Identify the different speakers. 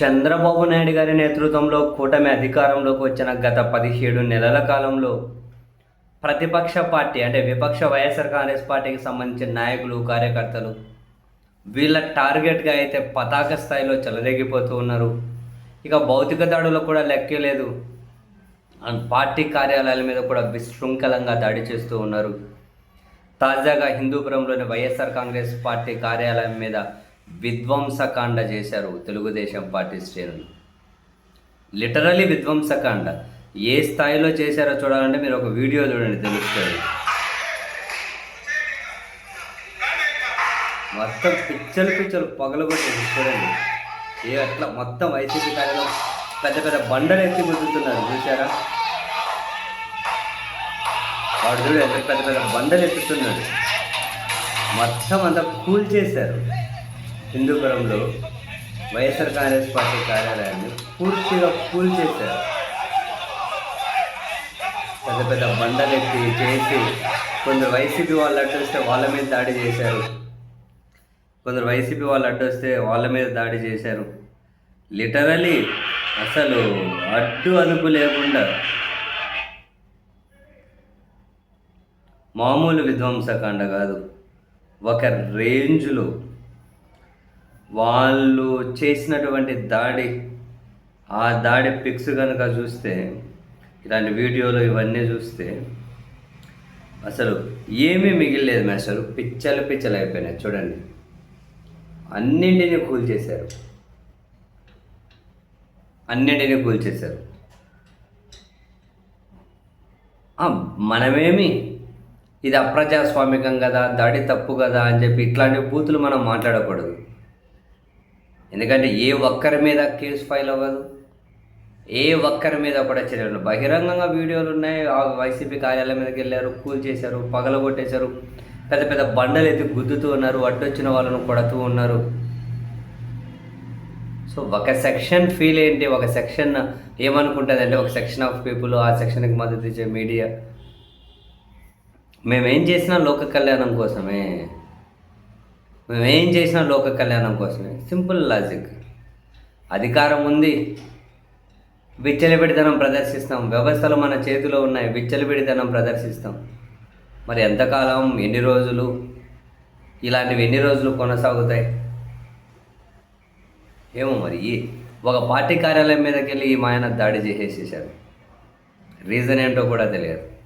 Speaker 1: చంద్రబాబు నాయుడు గారి నేతృత్వంలో కూటమి అధికారంలోకి వచ్చిన గత పదిహేడు నెలల కాలంలో ప్రతిపక్ష పార్టీ అంటే విపక్ష వైఎస్ఆర్ కాంగ్రెస్ పార్టీకి సంబంధించిన నాయకులు కార్యకర్తలు వీళ్ళ టార్గెట్గా అయితే పతాక స్థాయిలో చెలరేగిపోతూ ఉన్నారు. ఇక భౌతిక దాడులకు కూడా లెక్కే లేదు. అండ్ పార్టీ కార్యాలయాల మీద కూడా విశృంఖలంగా దాడి చేస్తూ ఉన్నారు. తాజాగా హిందూపురంలోని వైఎస్ఆర్ కాంగ్రెస్ పార్టీ కార్యాలయం మీద విధ్వంసకాండ చేశారు తెలుగుదేశం పార్టీ శ్రేణులు. లిటరలీ విధ్వంసకాండ. ఏ స్థాయిలో చేశారో చూడాలంటే మీరు ఒక వీడియో చూడండి తెలుస్తుంది. మొత్తం పిచ్చలు పిచ్చలు పగలగొట్టేసి చూడండి. ఏ అట్లా మొత్తం వైసీపీ కార్యాలయం పెద్ద పెద్ద బండలు ఎత్తి గుద్దుతున్నారు చూసారా వాడు చూడండి పెద్ద పెద్ద బండలు ఎత్తుతున్నాడు. మొత్తం అంతా కూల్ చేశారు. హిందూపురంలో వైఎస్ఆర్ కాంగ్రెస్ పార్టీ కార్యాలయాన్ని పూర్తిగా కూల్ చేశారు. పెద్ద పెద్ద బండలెత్తి చేసి కొందరు వైసీపీ వాళ్ళు అడ్డు వస్తే వాళ్ళ మీద దాడి చేశారు. కొందరు వైసీపీ వాళ్ళు అడ్డు వస్తే వాళ్ళ మీద దాడి చేశారు. లిటరలీ అసలు అడ్డు అదుపు లేకుండా మామూలు విధ్వంసకాండ కాదు. ఒక రేంజ్లో వాళ్ళు చేసినటువంటి దాడి ఆ దాడి పిక్స్ కనుక చూస్తే ఇలాంటి వీడియోలు ఇవన్నీ చూస్తే అసలు ఏమీ మిగిలేదు అసలు. పిచ్చలు పిచ్చలు అయిపోయినాయి. చూడండి. అన్నింటినీ కూల్చేశారు. అన్నింటినీ కూల్చేశారు. మనమేమి? ఇది అప్రజాస్వామికం కదా దాడి తప్పు కదా అని చెప్పి ఇట్లాంటి బూతులు మనం మాట్లాడకూడదు. ఎందుకంటే ఏ ఒక్కరి మీద కేసు ఫైల్ అవ్వదు. ఏ ఒక్కరి మీద కూడా చర్యలు బహిరంగంగా వీడియోలు ఉన్నాయి. ఆ వైసీపీ కార్యాలయం మీదకి వెళ్ళారు కూల్ చేశారు పగలగొట్టేశారు. పెద్ద పెద్ద బండలు ఎత్తి గుద్దుతూ ఉన్నారు అడ్డొచ్చిన వాళ్ళను కొడుతూ ఉన్నారు. సో ఒక సెక్షన్ ఫీల్ ఏంటి? ఒక సెక్షన్ ఏమనుకుంటుంది అంటే ఒక సెక్షన్ ఆఫ్ పీపుల్ ఆ సెక్షన్కి మద్దతు ఇచ్చే మీడియా. మేమేం చేసినా లోక కళ్యాణం కోసమే. మేమేం చేసినా లోక కళ్యాణం కోసమే. Simple logic. అధికారం ఉంది. విచ్చలబిడితనం ప్రదర్శిస్తాం. వ్యవస్థలు మన చేతిలో ఉన్నాయి. విచ్చలబిడితనం ప్రదర్శిస్తాం. మరి ఎంతకాలం ఎన్ని రోజులు? ఇలాంటివి ఎన్ని రోజులు కొనసాగుతాయి? ఏమో మరి. ఈ ఒక పార్టీ కార్యాలయం మీదకి వెళ్ళి ఈ మాయన దాడి చేసేసేసారు రీజన్ ఏంటో కూడా తెలియదు.